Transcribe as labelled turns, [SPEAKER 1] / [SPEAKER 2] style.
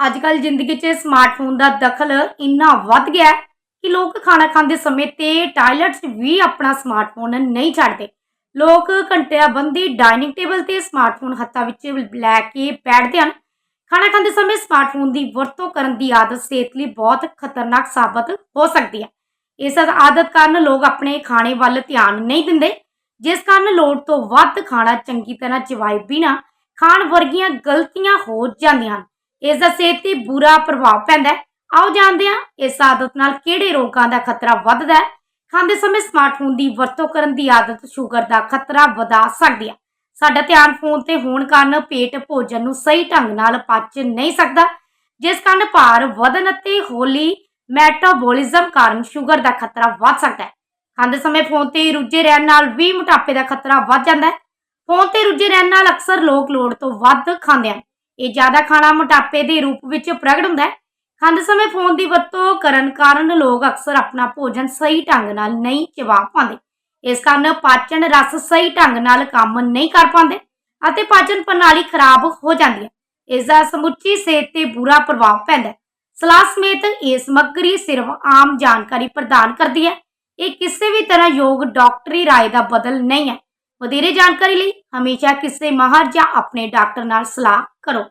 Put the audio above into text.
[SPEAKER 1] ਅੱਜ ਕੱਲ ਜ਼ਿੰਦਗੀ 'ਚ ਸਮਾਰਟਫੋਨ ਦਾ ਦਖਲ ਇੰਨਾ ਵੱਧ ਗਿਆ ਕਿ ਲੋਕ ਖਾਣਾ ਖਾਂਦੇ ਸਮੇਂ ਤੇ ਟਾਇਲਟ 'ਚ ਵੀ ਆਪਣਾ ਸਮਾਰਟਫੋਨ ਨਹੀਂ ਛੱਡਦੇ। ਲੋਕ ਘੰਟਿਆਂ ਬੰਦੀ ਡਾਈਨਿੰਗ ਟੇਬਲ ਤੇ ਸਮਾਰਟਫੋਨ ਹੱਥਾਂ ਵਿੱਚ ਲੈ ਕੇ ਬੈਠਦੇ ਹਨ। ਖਾਣਾ ਖਾਂਦੇ ਸਮੇਂ ਸਮਾਰਟਫੋਨ ਦੀ ਵਰਤੋਂ ਕਰਨ ਦੀ ਆਦਤ ਸਿਹਤ ਲਈ ਬਹੁਤ ਖਤਰਨਾਕ ਸਾਬਤ ਹੋ ਸਕਦੀ ਹੈ। ਇਸ ਆਦਤ ਕਾਰਨ ਲੋਕ ਆਪਣੇ ਖਾਣੇ ਵੱਲ ਧਿਆਨ ਨਹੀਂ ਦਿੰਦੇ, ਜਿਸ ਕਾਰਨ ਲੋੜ ਤੋਂ ਵੱਧ ਖਾਣਾ ਚੰਗੀ ਤਰ੍ਹਾਂ ਚਵਾਏ ਬਿਨਾ ਖਾਣ ਵਰਗੀਆਂ ਗਲਤੀਆਂ ਹੋ ਜਾਂਦੀਆਂ ਹਨ। ਇਸ ਦਾ ਸਿਹਤ ਤੇ ਬੁਰਾ ਪ੍ਰਭਾਵ ਪੈਂਦਾ ਹੈ। ਆਓ ਜਾਣਦੇ ਹਾਂ, ਇਸ ਆਦਤ ਨਾਲ ਕਿਹੜੇ ਰੋਗਾਂ ਦਾ ਖਤਰਾ ਵੱਧਦਾ ਹੈ। ਖਾਂਦੇ ਸਮੇਂ ਸਮਾਰਟਫੋਨ ਦੀ ਵਰਤੋਂ ਕਰਨ ਦੀ ਆਦਤ ਸ਼ੂਗਰ ਦਾ ਖਤਰਾ ਵਧਾ ਸਕਦੀ ਹੈ। ਸਾਡਾ ਧਿਆਨ ਫੋਨ ਤੇ ਹੋਣ ਕਾਰਨ ਪੇਟ ਭੋਜਨ ਨੂੰ ਸਹੀ ਢੰਗ ਨਾਲ ਪਚ ਨਹੀਂ ਸਕਦਾ। ਜਿਸ ਕਾਰਨ ਭਾਰ ਵਧਣ ਅਤੇ ਹੌਲੀ ਮੈਟਾਬੋਲਿਜ਼ਮ ਕਾਰਨ ਸ਼ੂਗਰ ਦਾ ਖਤਰਾ ਵੱਧ ਸਕਦਾ ਹੈ। ਖਾਂਦੇ ਸਮੇਂ ਫੋਨ ਤੇ ਰੁੱਝੇ ਰਹਿਣ ਨਾਲ ਵੀ ਮੋਟਾਪੇ ਦਾ ਖਤਰਾ ਵੱਧ ਜਾਂਦਾ ਹੈ। ਫੋਨ ਤੇ ਰੁੱਝੇ ਰਹਿਣ ਨਾਲ ਅਕਸਰ ਲੋਕ ਲੋੜ ਤੋਂ ਵੱਧ ਖਾਂਦੇ ਹਨ। ਇਹ ਜ਼ਿਆਦਾ ਖਾਣਾ ਮੋਟਾਪੇ ਦੇ ਰੂਪ ਵਿੱਚ ਪ੍ਰਗਟ ਹੁੰਦਾ ਹੈ। ਖਾਂਦੇ ਸਮੇਂ ਫੋਨ ਦੀ ਵਰਤੋਂ ਕਰਨ ਕਾਰਨ ਲੋਕ ਅਕਸਰ ਆਪਣਾ ਭੋਜਨ ਸਹੀ ਢੰਗ ਨਾਲ ਨਹੀਂ ਚਬਾ ਪਾਉਂਦੇ। ਇਸ ਕਾਰਨ ਪਾਚਨ ਰਸ ਸਹੀ ਢੰਗ ਨਾਲ ਕੰਮ ਨਹੀਂ ਕਰ ਪਾਉਂਦੇ ਅਤੇ ਪਾਚਨ ਪ੍ਰਣਾਲੀ ਖਰਾਬ ਹੋ ਜਾਂਦੀ ਹੈ। ਇਸ ਦਾ ਸਮੁੱਚੀ ਸਿਹਤ ਤੇ ਬੁਰਾ ਪ੍ਰਭਾਵ ਪੈਂਦਾ ਸਲਾਹ ਸਮੇਤ ਇਹ ਸਮੱਗਰੀ ਸਿਰਫ ਆਮ ਜਾਣਕਾਰੀ ਪ੍ਰਦਾਨ ਕਰਦੀ ਹੈ। ਇਹ ਕਿਸੇ ਵੀ ਤਰ੍ਹਾਂ ਯੋਗ ਡਾਕਟਰੀ ਰਾਏ ਦਾ ਬਦਲ ਨਹੀਂ ਹੈ। ਵਧੇਰੇ ਜਾਣਕਾਰੀ ਲਈ ਹਮੇਸ਼ਾ ਕਿਸੇ ਮਾਹਰ ਜਾਂ ਆਪਣੇ ਡਾਕਟਰ ਨਾਲ ਸਲਾਹ ਕਰੋ।